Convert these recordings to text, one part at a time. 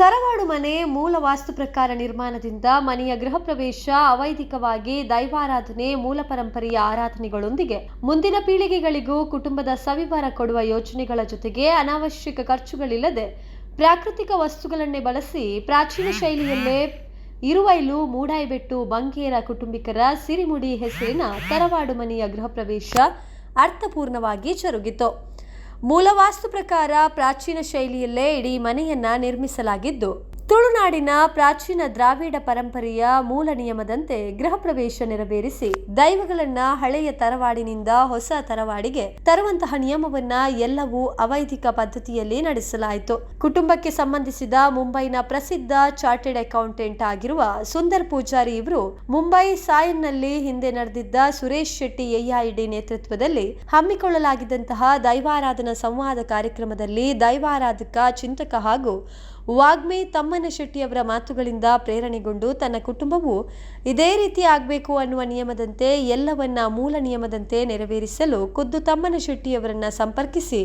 ತರವಾಡು ಮನೆ ಮೂಲ ವಾಸ್ತು ಪ್ರಕಾರ ನಿರ್ಮಾಣದಿಂದ ಮನೆಯ ಗೃಹ ಪ್ರವೇಶ, ಅವೈದಿಕವಾಗಿ ದೈವಾರಾಧನೆ, ಮೂಲ ಪರಂಪರೆಯ ಆರಾಧನೆಗಳೊಂದಿಗೆ. ಮುಂದಿನ ಪೀಳಿಗೆಗಳಿಗೂ ಕುಟುಂಬದ ಸವಿವಾರ ಕೊಡುವ ಯೋಜನೆಗಳ ಜೊತೆಗೆ ಅನಾವಶ್ಯಕ ಖರ್ಚುಗಳಿಲ್ಲದೆ ಪ್ರಾಕೃತಿಕ ವಸ್ತುಗಳನ್ನೇ ಬಳಸಿ ಪ್ರಾಚೀನ ಶೈಲಿಯಲ್ಲೇ ಇರುವೈಲು, ಮೂಡಾಯಿಬೆಟ್ಟು, ಬಂಗೇರ ಕುಟುಂಬಿಕರ ಸಿರಿಮುಡಿ ಹೆಸರಿನ ತರವಾಡು ಮನೆಯ ಗೃಹ ಪ್ರವೇಶ ಅರ್ಥಪೂರ್ಣವಾಗಿ ಜರುಗಿತು ಮೂಲ ವಾಸ್ತು ಪ್ರಕಾರ ಪ್ರಾಚೀನ ಶೈಲಿಯಲ್ಲೇ ಇಡೀ ಮನೆಯನ್ನ ನಿರ್ಮಿಸಲಾಗಿದ್ದು. ತುಳುನಾಡಿನ ಪ್ರಾಚೀನ ದ್ರಾವಿಡ ಪರಂಪರೆಯ ಮೂಲ ನಿಯಮದಂತೆ ಗೃಹ ಪ್ರವೇಶ ನೆರವೇರಿಸಿ ದೈವಗಳನ್ನ ಹಳೆಯ ತರವಾಡಿನಿಂದ ಹೊಸ ತರವಾಡಿಗೆ ತರುವಂತಹ ನಿಯಮವನ್ನ ಎಲ್ಲವೂ ಅವೈದಿಕ ಪದ್ಧತಿಯಲ್ಲಿ ನಡೆಸಲಾಯಿತು. ಕುಟುಂಬಕ್ಕೆ ಸಂಬಂಧಿಸಿದ ಮುಂಬೈನ ಪ್ರಸಿದ್ಧ ಚಾರ್ಟೆಡ್ ಅಕೌಂಟೆಂಟ್ ಆಗಿರುವ ಸುಂದರ್ ಪೂಜಾರಿ ಇವರು ಮುಂಬೈ ಸಾಯನ್ನಲ್ಲಿ ಹಿಂದೆ ನಡೆದಿದ್ದ ಸುರೇಶ್ ಶೆಟ್ಟಿ ಎಐಡಿ ನೇತೃತ್ವದಲ್ಲಿ ಹಮ್ಮಿಕೊಳ್ಳಲಾಗಿದ್ದಂತಹ ದೈವಾರಾಧನಾ ಸಂವಾದ ಕಾರ್ಯಕ್ರಮದಲ್ಲಿ ದೈವಾರಾಧಕ ಚಿಂತಕ ಹಾಗೂ ವಾಗ್ಮಿ ತಮ್ಮನ ಶೆಟ್ಟಿಯವರ ಮಾತುಗಳಿಂದ ಪ್ರೇರಣೆಗೊಂಡು ತನ್ನ ಕುಟುಂಬವು ಇದೇ ರೀತಿ ಆಗಬೇಕು ಅನ್ನುವ ನಿಯಮದಂತೆ ಎಲ್ಲವನ್ನ ಮೂಲ ನಿಯಮದಂತೆ ನೆರವೇರಿಸಲು ಖುದ್ದು ತಮ್ಮನ ಶೆಟ್ಟಿಯವರನ್ನ ಸಂಪರ್ಕಿಸಿ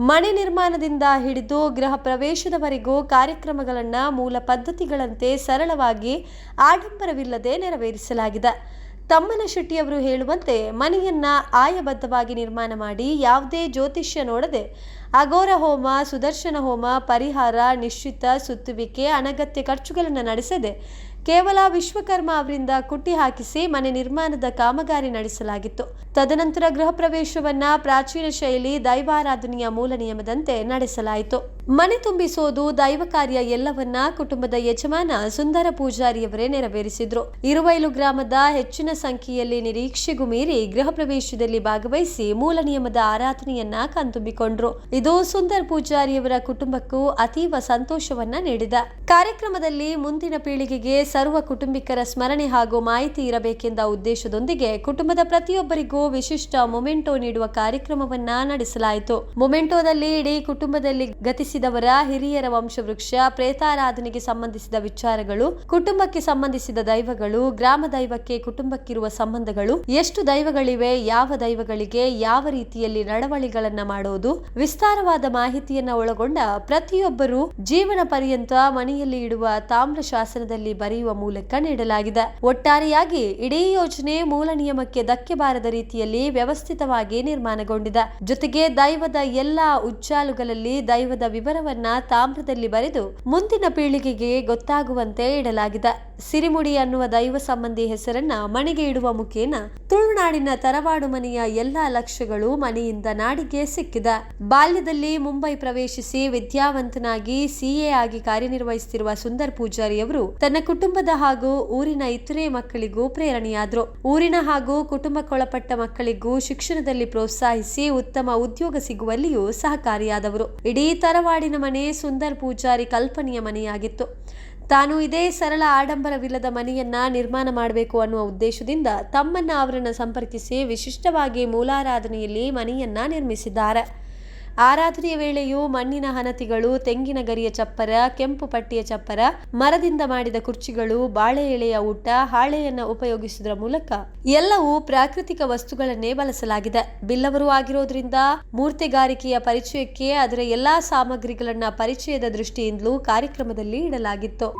ಮನೆ ನಿರ್ಮಾಣದಿಂದ ಹಿಡಿದು ಗೃಹ ಪ್ರವೇಶದವರೆಗೂ ಕಾರ್ಯಕ್ರಮಗಳನ್ನು ಮೂಲ ಪದ್ಧತಿಗಳಂತೆ ಸರಳವಾಗಿ ಆಡಂಬರವಿಲ್ಲದೆ ನೆರವೇರಿಸಲಾಗಿದೆ. ತಮ್ಮನ ಶೆಟ್ಟಿಯವರು ಹೇಳುವಂತೆ ಮನೆಯನ್ನ ಆಯಬದ್ಧವಾಗಿ ನಿರ್ಮಾಣ ಮಾಡಿ ಯಾವುದೇ ಜ್ಯೋತಿಷ್ಯ ನೋಡದೆ ಅಘೋರ ಹೋಮ, ಸುದರ್ಶನ ಹೋಮ, ಪರಿಹಾರ, ನಿಶ್ಚಿತ ಸುತ್ತುವಿಕೆ, ಅನಗತ್ಯ ಖರ್ಚುಗಳನ್ನು ನಡೆಸದೆ ಕೇವಲ ವಿಶ್ವಕರ್ಮ ಅವರಿಂದ ಕುಟ್ಟಿ ಹಾಕಿಸಿ ಮನೆ ನಿರ್ಮಾಣದ ಕಾಮಗಾರಿ ನಡೆಸಲಾಗಿತ್ತು. ತದನಂತರ ಗೃಹ ಪ್ರವೇಶವನ್ನ ಪ್ರಾಚೀನ ಶೈಲಿ ದೈವಾರಾಧನೆಯ ಮೂಲ ನಿಯಮದಂತೆ ನಡೆಸಲಾಯಿತು. ಮನೆ ತುಂಬಿಸೋದು ದೈವ ಕಾರ್ಯ ಎಲ್ಲವನ್ನ ಕುಟುಂಬದ ಯಜಮಾನ ಸುಂದರ ಪೂಜಾರಿಯವರೇ ನೆರವೇರಿಸಿದ್ರು. ಇರುವೈಲು ಗ್ರಾಮದ ಹೆಚ್ಚಿನ ಸಂಖ್ಯೆಯಲ್ಲಿ ನಿರೀಕ್ಷೆಗೂ ಮೀರಿ ಗೃಹ ಪ್ರವೇಶದಲ್ಲಿ ಭಾಗವಹಿಸಿ ಮೂಲ ನಿಯಮದ ಆರಾಧನೆಯನ್ನ ಕಣ್ತುಂಬಿಕೊಂಡ್ರು. ಇದು ಸುಂದರ ಪೂಜಾರಿಯವರ ಕುಟುಂಬಕ್ಕೂ ಅತೀವ ಸಂತೋಷವನ್ನ ನೀಡಿದ. ಕಾರ್ಯಕ್ರಮದಲ್ಲಿ ಮುಂದಿನ ಪೀಳಿಗೆಗೆ ಸರ್ವ ಕುಟುಂಬಿಕರ ಸ್ಮರಣೆ ಹಾಗೂ ಮಾಹಿತಿ ಇರಬೇಕೆಂದ ಉದ್ದೇಶದೊಂದಿಗೆ ಕುಟುಂಬದ ಪ್ರತಿಯೊಬ್ಬರಿಗೂ ವಿಶಿಷ್ಟ ಮೊಮೆಂಟೋ ನೀಡುವ ಕಾರ್ಯಕ್ರಮವನ್ನ ನಡೆಸಲಾಯಿತು. ಮೊಮೆಂಟೋದಲ್ಲಿ ಇಡೀ ಕುಟುಂಬದಲ್ಲಿ ಗತಿಸಿದವರ ಹಿರಿಯರ ವಂಶವೃಕ್ಷ, ಪ್ರೇತಾರಾಧನೆಗೆ ಸಂಬಂಧಿಸಿದ ವಿಚಾರಗಳು, ಕುಟುಂಬಕ್ಕೆ ಸಂಬಂಧಿಸಿದ ದೈವಗಳು, ಗ್ರಾಮ ದೈವಕ್ಕೆ ಕುಟುಂಬಕ್ಕಿರುವ ಸಂಬಂಧಗಳು, ಎಷ್ಟು ದೈವಗಳಿವೆ, ಯಾವ ದೈವಗಳಿಗೆ ಯಾವ ರೀತಿಯಲ್ಲಿ ನಡವಳಿಗಳನ್ನ ಮಾಡೋದು, ವಿಸ್ತಾರವಾದ ಮಾಹಿತಿಯನ್ನ ಒಳಗೊಂಡ ಪ್ರತಿಯೊಬ್ಬರು ಜೀವನ ಪರ್ಯಂತ ಮನೆಯಲ್ಲಿ ಇಡುವ ತಾಮ್ರ ಶಾಸನದಲ್ಲಿ ಬರೆಯುವ ಮೂಲಕ ನೀಡಲಾಗಿದೆ. ಒಟ್ಟಾರೆಯಾಗಿ ಇಡೀ ಯೋಜನೆ ಮೂಲ ನಿಯಮಕ್ಕೆ ಧಕ್ಕೆ ಬಾರದ ರೀತಿಯಲ್ಲಿ ವ್ಯವಸ್ಥಿತವಾಗಿ ನಿರ್ಮಾಣಗೊಂಡಿದೆ. ಜೊತೆಗೆ ದೈವದ ಎಲ್ಲಾ ಉಜ್ಜಾಲುಗಳಲ್ಲಿ ದೈವದ ವಿವರವನ್ನ ತಾಮ್ರದಲ್ಲಿ ಬರೆದು ಮುಂದಿನ ಪೀಳಿಗೆಗೆ ಗೊತ್ತಾಗುವಂತೆ ಇಡಲಾಗಿದೆ. ಸಿರಿಮುಡಿ ಅನ್ನುವ ದೈವ ಸಂಬಂಧಿ ಹೆಸರನ್ನ ಮನೆಗೆ ಇಡುವ ಮುಖೇನ ತುಳುನಾಡಿನ ತರವಾಡು ಮನೆಯ ಎಲ್ಲ ಲಕ್ಷ್ಯಗಳು ಮನೆಯಿಂದ ನಾಡಿಗೆ ಸಿಕ್ಕಿದ. ಬಾಲ್ಯದಲ್ಲಿ ಮುಂಬೈ ಪ್ರವೇಶಿಸಿ ವಿದ್ಯಾವಂತನಾಗಿ ಸಿಎ ಆಗಿ ಕಾರ್ಯನಿರ್ವಹಿಸುತ್ತಿರುವ ಸುಂದರ್ ಪೂಜಾರಿಯವರು ತನ್ನ ಕುಟುಂಬದ ಹಾಗೂ ಊರಿನ ಇತರೆ ಮಕ್ಕಳಿಗೂ ಪ್ರೇರಣೆಯಾದರು. ಊರಿನ ಹಾಗೂ ಕುಟುಂಬಕ್ಕೊಳಪಟ್ಟ ಮಕ್ಕಳಿಗೂ ಶಿಕ್ಷಣದಲ್ಲಿ ಪ್ರೋತ್ಸಾಹಿಸಿ ಉತ್ತಮ ಉದ್ಯೋಗ ಸಿಗುವಲ್ಲಿಯೂ ಸಹಕಾರಿಯಾದವರು. ಇಡೀ ತರವಾಡಿನ ಮನೆ ಸುಂದರ್ ಪೂಜಾರಿ ಕಲ್ಪನೆಯ ಮನೆಯಾಗಿತ್ತು. ತಾನು ಇದೇ ಸರಳ ಆಡಂಬರವಿಲ್ಲದ ಮನೆಯನ್ನ ನಿರ್ಮಾಣ ಮಾಡಬೇಕು ಅನ್ನುವ ಉದ್ದೇಶದಿಂದ ತಮ್ಮನ್ನ ಅವರನ್ನು ಸಂಪರ್ಕಿಸಿ ವಿಶಿಷ್ಟವಾಗಿ ಮೂಲಾರಾಧನೆಯಲ್ಲಿ ಮನೆಯನ್ನ ನಿರ್ಮಿಸಿದ್ದಾರೆ. ಆರಾಧನೆಯ ವೇಳೆಯೂ ಮಣ್ಣಿನ ಹನತಿಗಳು ತೆಂಗಿನ ಗರಿಯ ಚಪ್ಪರ, ಕೆಂಪು ಪಟ್ಟಿಯ ಚಪ್ಪರ, ಮರದಿಂದ ಮಾಡಿದ ಕುರ್ಚಿಗಳು, ಬಾಳೆ ಎಳೆಯ ಊಟ, ಹಾಳೆಯನ್ನ ಉಪಯೋಗಿಸುವುದರ ಮೂಲಕ ಎಲ್ಲವೂ ಪ್ರಾಕೃತಿಕ ವಸ್ತುಗಳನ್ನೇ ಬಳಸಲಾಗಿದೆ. ಬಿಲ್ಲವರು ಆಗಿರೋದ್ರಿಂದ ಮೂರ್ತಿಗಾರಿಕೆಯ ಪರಿಚಯಕ್ಕೆ ಅದರ ಎಲ್ಲಾ ಸಾಮಗ್ರಿಗಳನ್ನ ಪರಿಚಯದ ದೃಷ್ಟಿಯಿಂದಲೂ ಕಾರ್ಯಕ್ರಮದಲ್ಲಿ ಇಡಲಾಗಿತ್ತು.